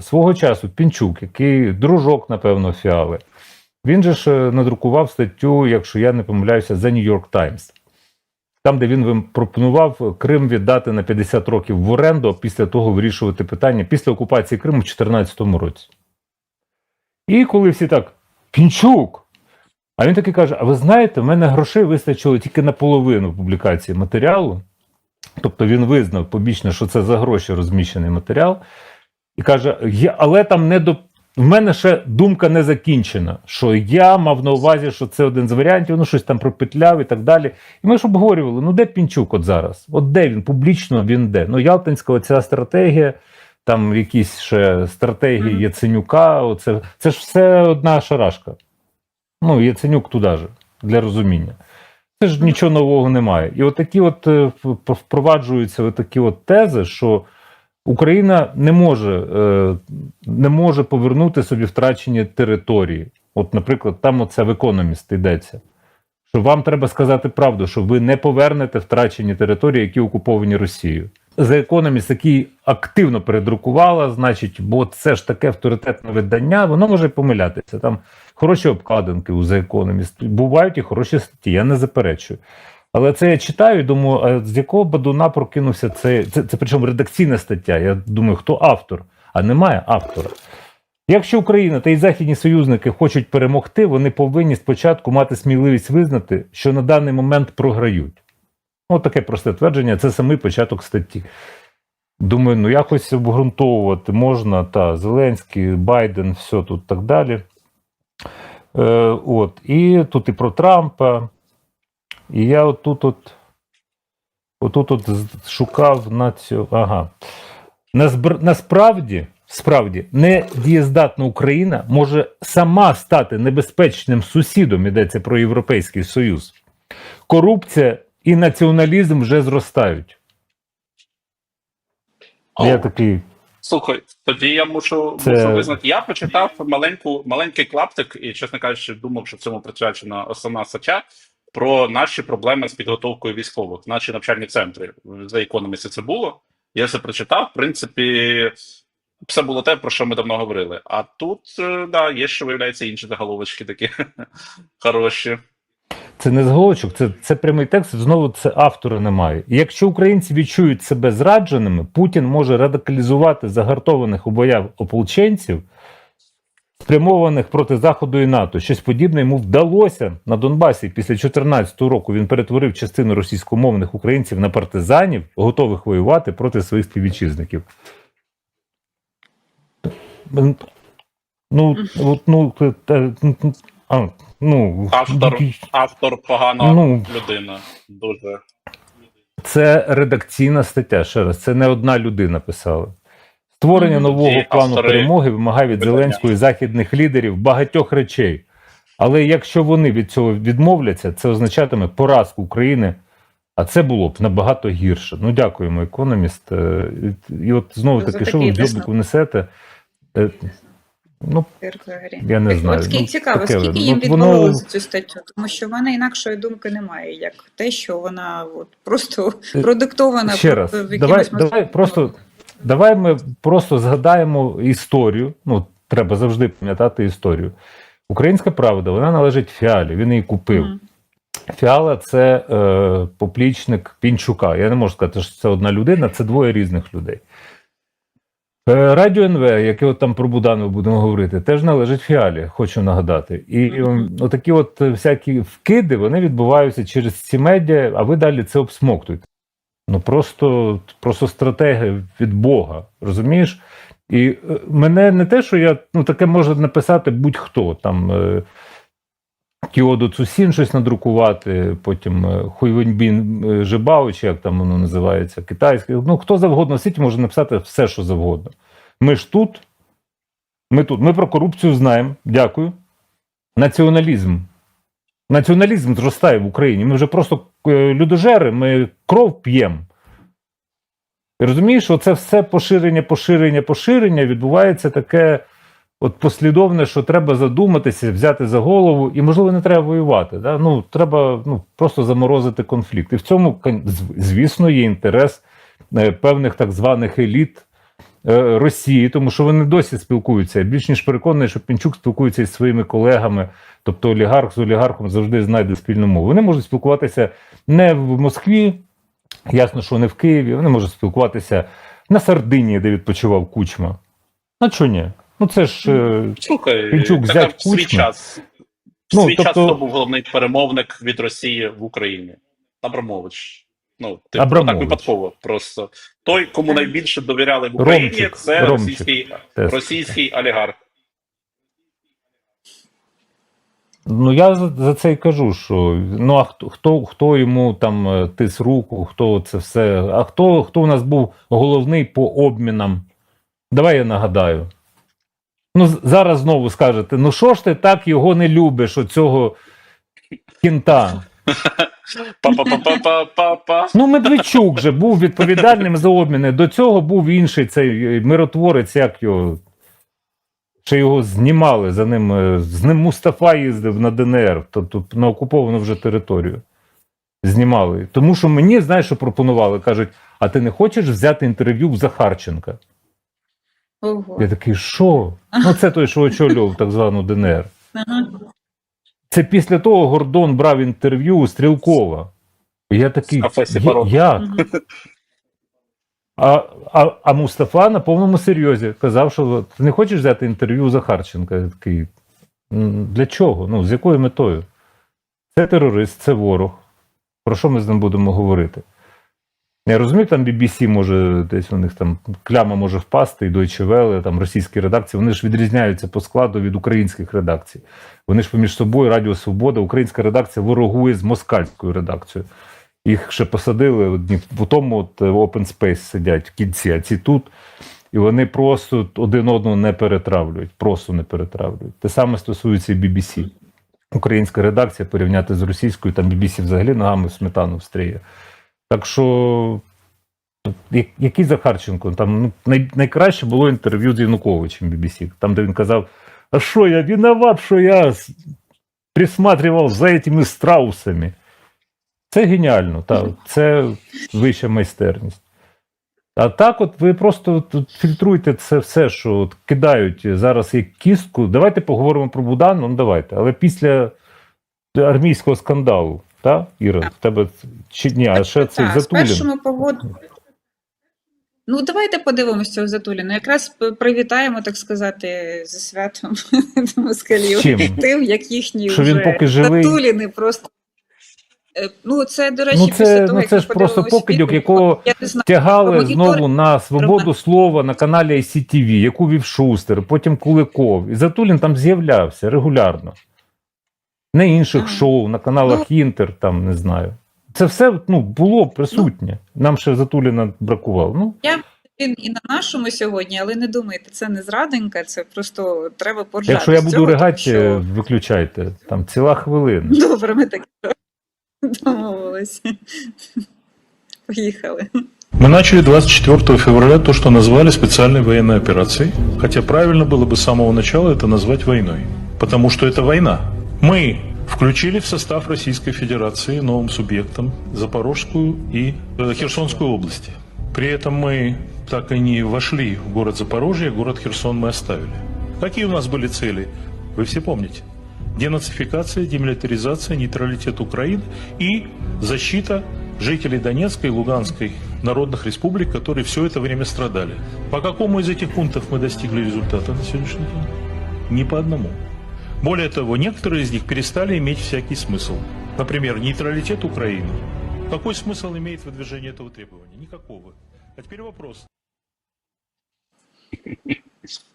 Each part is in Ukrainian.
свого часу Пінчук, який дружок, напевно, фіали, він же ж е, надрукував статтю, якщо я не помиляюся, за New York Times. Там, де він пропонував Крим віддати на 50 років в оренду, а після того вирішувати питання після окупації Криму в 2014 році. І коли всі так, Пінчук. А він таки каже: А ви знаєте, в мене грошей вистачило тільки на половину публікації матеріалу. Тобто він визнав побічно, що це за гроші розміщений матеріал, і каже: «Я- але там не до. В мене ще думка не закінчена, що я мав на увазі, що це один з варіантів, ну щось там пропетляв і так далі. І ми ж обговорювали: ну де Пінчук от зараз? От де він? Публічно він де? Ну, Ялтинська оця стратегія, там якісь ще стратегії. Яценюка, оце, це ж все одна шарашка. Ну, Яценюк туди же, для розуміння. Це ж нічого нового немає. І от такі от е, впроваджуються такі от тези, що Україна не може, е, не може повернути собі втрачені території. От, наприклад, там оце в економіст йдеться. Що вам треба сказати правду, що ви не повернете втрачені території, які окуповані Росією. За економіст, який активно передрукувала, значить, бо це ж таке авторитетне видання, воно може помилятися. Там хороші обкладинки у The Economist, бувають і хороші статті, я не заперечую. Але це я читаю і думаю, а з якого бадуна прокинувся це, це, це причому редакційна стаття. Я думаю, хто автор, а немає автора. Якщо Україна та й західні союзники хочуть перемогти, вони повинні спочатку мати сміливість визнати, що на даний момент програють. Ну, таке просте твердження, це самий початок статті. Думаю, ну якось обґрунтовувати можна, та Зеленський, Байден, все тут так далі. Е, от. І тут і про Трампа. І я отут от, отут от шукав на цю. Ага. Насправді, справді, недієздатна Україна може сама стати небезпечним сусідом, йдеться про Європейський Союз. Корупція і націоналізм вже зростають. Я такий. Слухай, тоді я мушу, Це- мушу визнати. Я почитав маленьку, маленький клаптик, і, чесно кажучи, думав, що цьому присвячена основна стаття про наші проблеми з підготовкою військових, наші навчальні центри. За економісі це було. Я все прочитав. В принципі, все було те, про що ми давно говорили. А тут, е, да, є ще, виявляється, інші заголовочки такі хороші. Це не зголочок, це, це прямий текст. Знову це автора немає. І якщо українці відчують себе зрадженими, Путін може радикалізувати загартованих у боях ополченців, спрямованих проти Заходу і НАТО. Щось подібне йому вдалося на Донбасі. Після 2014 року він перетворив частину російськомовних українців на партизанів, готових воювати проти своїх співвітчизників. Ну, от, ну, а, ну, Автор, автор погана Ну. людина. Дуже. Це редакційна стаття. Ще раз, це не одна людина писала. Створення нового І плану автори перемоги вимагає від видання. Зеленського і західних лідерів багатьох речей. Але якщо вони від цього відмовляться, це означатиме поразку України. А це було б набагато гірше. Ну, дякуємо, економіст. Е, І от знову таки, що ви в дзьобику несете? Е, Ну, я не знаю. От скільки Ну, цікаво, таке, скільки ну, їм воно- за цю статтю, тому що в мене інакшої думки немає, як те, що вона от просто Е, продиктована Ще раз, в давай, давай просто давай ми просто згадаємо історію. Ну, треба завжди пам'ятати історію. Українська правда, вона належить фіалі, він її купив. Мгм. Фіала це е, поплічник Пінчука. Я не можу сказати, що це одна людина, це двоє різних людей. Е, Радіо НВ, яке от там про Буданова будемо говорити, теж належить фіалі, хочу нагадати. І Мгм. отакі от всякі вкиди вони відбуваються через ці медіа, а ви далі це обсмоктуєте. Ну просто, просто стратегія від Бога, розумієш? І е, мене не те, що я ну таке може написати будь-хто там. Е, Кіоду Цусін щось надрукувати, потім е, Хуйвеньбін Жибао, чи як там воно називається, китайське. Ну, хто завгодно в світі може написати все, що завгодно. Ми ж тут, ми тут, ми про корупцію знаємо. Дякую. Націоналізм. Націоналізм зростає в Україні. Ми вже просто е, людожери, ми кров п'ємо. Розумієш, що це все поширення, поширення, поширення відбувається таке от послідовне, що треба задуматися, взяти за голову, і, можливо, не треба воювати. Да? Ну, треба ну, просто заморозити конфлікт. І в цьому, звісно, є інтерес е, певних так званих еліт Росії, тому що вони досі спілкуються. Більш ніж переконаний, що Пінчук спілкується із своїми колегами, тобто олігарх з олігархом завжди знайде спільну мову. Вони можуть спілкуватися не в Москві, ясно, що не в Києві. Вони можуть спілкуватися на Сардинії, де відпочивав Кучма. А чого ні? Ну це ж е, Слухай, Пінчук, така зять в свій час. В Ну, свій час тобто- хто був головний перемовник від Росії в Україні? Абрамович. Ну, типу, Абрамович. так випадково. Просто той, кому найбільше довіряли в Україні, Ромчик, це Ромчик. російський, тест. російський олігарх. Ну я за, за це й кажу, що ну а хто хто, хто йому там е, тис руку, хто це все. А хто, хто у нас був головний по обмінам? Давай я нагадаю. Ну, зараз знову скажете: ну що ж ти так його не любиш, оцього кінта? Па-па-па-па-па-па. Ну, Медведчук же був відповідальним за обміни. До цього був інший цей е, миротворець, як його. Ще його знімали за ним. е, З ним Мустафа їздив на ДНР, тобто на окуповану вже територію. Знімали. Тому що мені, знаєш, що пропонували? Кажуть, а ти не хочеш взяти інтерв'ю в Захарченка? Ого. Я такий, що? Ну, це той, що очолював так звану ДНР. Ага. Це після того Гордон брав інтерв'ю у Стрілкова. І Я такий, «Я- як? А, а, а Мустафа на повному серйозі казав, що ти не хочеш взяти інтерв'ю у Захарченка. Я такий, для чого? Ну, з якою метою? Це терорист, це ворог. Про що ми з ним будемо говорити? Я розумію, там BBC може десь у них там кляма може впасти, і Deutsche Welle, там російські редакції, вони ж відрізняються по складу від українських редакцій. Вони ж поміж собою Радіо Свобода, українська редакція ворогує з москальською редакцією. Їх ще посадили одні в тому от е, Open Space сидять в кінці, а ці тут. І вони просто один одного не перетравлюють, просто не перетравлюють. Те саме стосується і BBC. Українська редакція порівняти з російською, там BBC взагалі ногами в сметану встріє. Так що, який Захарченко? Там ну, най, найкраще було інтерв'ю з Януковичем BBC, там, де він казав: А що я виноват, що я присматривав за цими страусами. Це геніально, так. Це вища майстерність. А так, от ви просто тут фільтруйте це все, що от кидають зараз як кістку. Давайте поговоримо про Будану, ну давайте. Але після армійського скандалу, так, Іра, в тебе чи ні, а ще цей Затулін. погод... Ну, давайте подивимося цього Затуліна. Якраз привітаємо, так сказати, зі святом москалів. Чим? Тим, як їхні Що вже він поки живий? Затуліни просто. Е, Ну, це, до речі, Ну після того, ну, як це ми ж просто покидьок, якого знаю, тягали знову на свободу слова на каналі ICTV, яку вів Шустер, потім Куликов. І Затулін там з'являвся регулярно. На інших Ага. шоу, на каналах Інтер, там не знаю. Це все ну, було присутнє. Нам ще Затуліна бракувало. Ну, він і на нашому сьогодні, але не думайте, це не зраденька, це просто треба поржати. якщо я з буду цього, тому ригати, що- виключайте. Там ціла хвилина. Добре, ми так домовилися. Поїхали. Мы начали 24 февраля то, что назвали специальной военной операцией, хотя правильно было бы с самого начала это назвать войной, потому что это война. Мы включили в состав Российской Федерации новым субъектом Запорожскую и э, Херсонскую области. При этом мы так и не вошли в город Запорожье, город Херсон мы оставили. Какие у нас были цели? Вы все помните. Денацификация, демилитаризация, нейтралитет Украины и защита жителей Донецкой и Луганской народных республик, которые все это время страдали. По какому из этих пунктов мы достигли результата на сегодняшний день? Ни по одному. Более того, некоторые из них перестали иметь всякий смысл. Например, нейтралитет Украины. Какой смысл имеет выдвижение этого требования? Никакого. А теперь вопрос.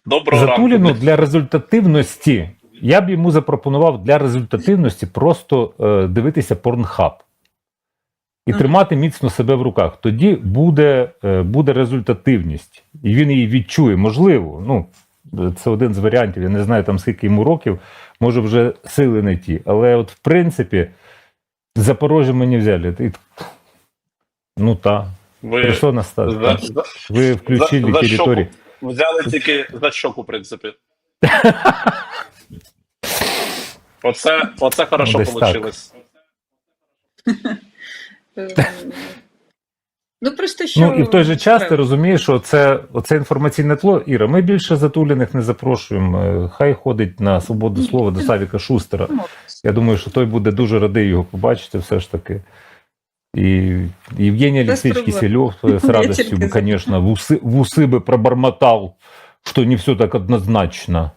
Доброго Затуліну ранку. для результативності. Я б йому запропонував для результативності просто е, дивитися порнхаб і Ага. тримати міцно себе в руках. Тоді буде, е, буде результативність, і він її відчує. Можливо, ну це один з варіантів. Я не знаю там скільки йому років, може вже сили не ті. Але от в принципі, Запорожжя мені взяли. Ну так, Ви прийшло на стадію. за, за, Ви включили за територію. взяли тільки за щоку, в принципі. Оце, оце хорошо вийшло. Ем, Ну просто що Ну і в той же час ти справді. розумієш, що це оце інформаційне тло. Іра, ми більше затулених не запрошуємо. Е, Хай ходить на свободу Ні. слова до Савіка Шустера. Домовились. Я думаю, що той буде дуже радий його побачити, все ж таки. І Євгений Без Алексеевич проблем. Киселев э, с Я радостью тільки бы, за. конечно, в усы, в усы бы пробормотал, что не все так однозначно.